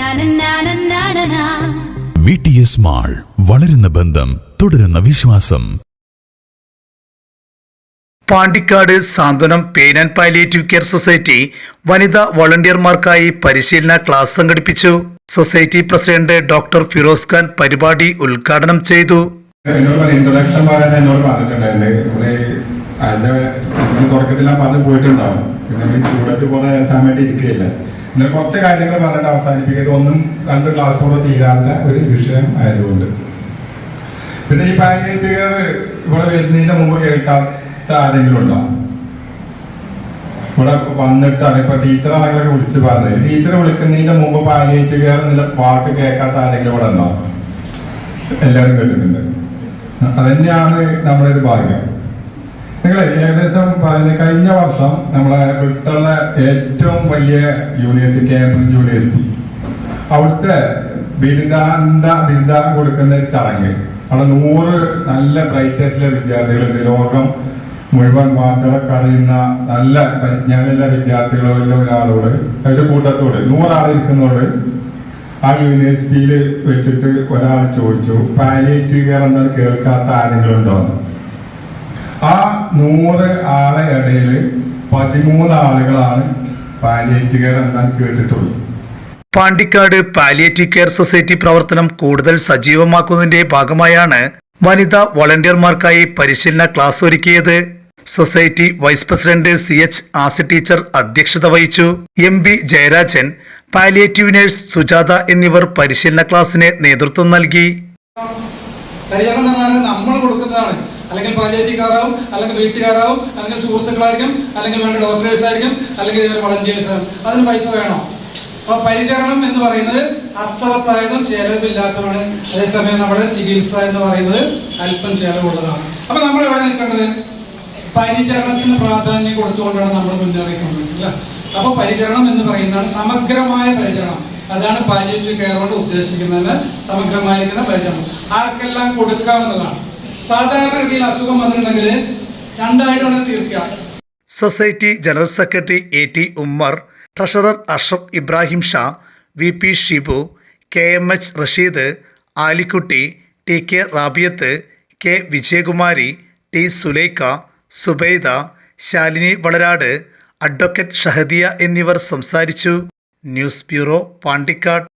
Na-na-na-na-na-na-na. V T S mall വളരുന്ന ബന്ധം തുടരുന്ന വിശ്വാസം. Pandikkad Santhwanam pain and palliative care society വനിതാ വോളണ്ടിയർമാർക്കായി പരിശീലന ക്ലാസ് സംഘടിപ്പിച്ചു. Society president doctor Firoz Khan പരിപാടി ഉദ്ഘാടനം ചെയ്തു. ഇൻട്രൊഡക്ഷൻ പറയാൻ എന്നോട് പറഞ്ഞിട്ടുണ്ടായിരുന്നു. അതിന്റെ തുടക്കത്തിൽ ഞാൻ പറഞ്ഞു പോയിട്ടുണ്ടാവും. പിന്നെ ചൂടത്ത് കുറെ സമയത്ത് ഇരിക്കുകയില്ല. എന്നാൽ കുറച്ച് കാര്യങ്ങൾ പറഞ്ഞിട്ട് അവസാനിപ്പിക്കുന്നത് ഒന്നും രണ്ട് ക്ലാസ് കൂടെ തീരാത്ത ഒരു വിഷയം ആയതുകൊണ്ട്. പിന്നെ ഈ പാലിയേറ്റീവ് കെയർ ഇവിടെ വരുന്നതിന് മുമ്പ് കേൾക്കാത്ത ആരെങ്കിലും ഉണ്ടോ? ഇവിടെ വന്നിട്ടാണ്. ഇപ്പൊ ടീച്ചറാണെങ്കിലൊക്കെ വിളിച്ച് പറഞ്ഞു. ടീച്ചർ വിളിക്കുന്നതിന്റെ മുമ്പ് പാലിയേറ്റീവ് കെയർ എന്നുള്ള വാക്ക് കേൾക്കാത്ത ആരെങ്കിലും ഇവിടെ ഉണ്ടോ? എല്ലാവരും കേട്ടിട്ടുണ്ട്. അതന്നെയാണ് നമ്മുടെ ഒരു ഭാഗ്യം. നിങ്ങൾ ഏകദേശം പറയുന്നത് കഴിഞ്ഞ വർഷം നമ്മളെ വിട്ടുള്ള ഏറ്റവും വലിയ യൂണിവേഴ്സിറ്റി കേംബ്രിഡ്ജ് യൂണിവേഴ്സിറ്റി. അവിടുത്തെ ബിരുദാന്ത ബിരുദാനം കൊടുക്കുന്ന ഒരു ചടങ്ങ്. അവിടെ നൂറ് നല്ല ബ്രൈറ്റ് ആയിട്ടുള്ള വിദ്യാർത്ഥികളുണ്ട്. ലോകം മുഴുവൻ വാർത്തകളൊക്കെ അറിയുന്ന നല്ല പരിജ്ഞാനമുള്ള വിദ്യാർത്ഥികളുള്ള ഒരാളോട് ഒരു കൂട്ടത്തോട് നൂറാൾ ഇരിക്കുന്നതോട് ആ യൂണിവേഴ്സിറ്റിയിൽ വെച്ചിട്ട് ഒരാൾ ചോദിച്ചു പാലിയേറ്റീവ് കെയർ എന്നാൽ കേൾക്കാത്ത ആരെങ്കിലും ഉണ്ടോ? ആ നൂറ് ആളെ ഇടയിൽ പതിമൂന്ന് ആളുകളാണ് പാലിയേറ്റീവ് കെയർ എന്നാൽ കേട്ടിട്ടുള്ളത് പാണ്ടിക്കാട് പാലിയേറ്റീവ് കെയർ സൊസൈറ്റി പ്രവർത്തനം കൂടുതൽ സജീവമാക്കുന്നതിന്റെ ഭാഗമായാണ് വനിതാ വോളണ്ടിയർമാർക്കായി പരിശീലന ക്ലാസ് ഒരുക്കിയത്. Society vice president C H Asi teacher അധ്യക്ഷത വഹിച്ചു. M B Jayarajan palliative nurse Sujatha എന്നിവർ പരിശീലന ക്ലാസ്സിന് നേതൃത്വം നൽകി. നമ്മൾ അല്ലെങ്കിൽ പാലിയേറ്റീവ്കാരാവും അല്ലെങ്കിൽ വീട്ടുകാരാവും അല്ലെങ്കിൽ സുഹൃത്തുക്കളായിരിക്കും അല്ലെങ്കിൽ വേണ്ട ഡോക്ടേഴ്സ് ആയിരിക്കും അല്ലെങ്കിൽ ഇവർ വളണ്ടിയേഴ്സ് അതിന് പൈസ വേണോ? അപ്പൊ പരിചരണം എന്ന് പറയുന്നത് അർത്ഥവത്തായതും ചെലവില്ലാത്തതാണ് അതേസമയം നമ്മുടെ ചികിത്സ എന്ന് പറയുന്നത് അല്പം ചെലവുള്ളതാണ്. അപ്പൊ നമ്മൾ എവിടെ നിൽക്കേണ്ടത്? പരിചരണത്തിന് പ്രാധാന്യം കൊടുത്തുകൊണ്ടാണ് നമ്മൾ മുന്നേറിക്കൊണ്ടിരിക്കുന്നത് അല്ല? അപ്പൊ പരിചരണം എന്ന് പറയുന്നതാണ് സമഗ്രമായ പരിചരണം. അതാണ് പാലിയേറ്റീവ് കെയർ കൊണ്ട് ഉദ്ദേശിക്കുന്നത് സമഗ്രമായിരിക്കുന്ന പരിചരണം. ആർക്കെല്ലാം കൊടുക്കാവുന്നതാണ്? സാധാരണ അസുഖം വന്നിട്ടുണ്ടെങ്കിൽ രണ്ടായിട്ടാണ് തീർക്കുക. Society general secretary A T Ummer treasurer Ashraf Ibrahim Shah V P Shibu K M H Rasheed Alikutty T K Rabiyath K Vijayakumari T Sulaikha Subaida Shalini Valarad advocate Shahadiya എന്നിവർ സംസാരിച്ചു. News bureau Pandikkad.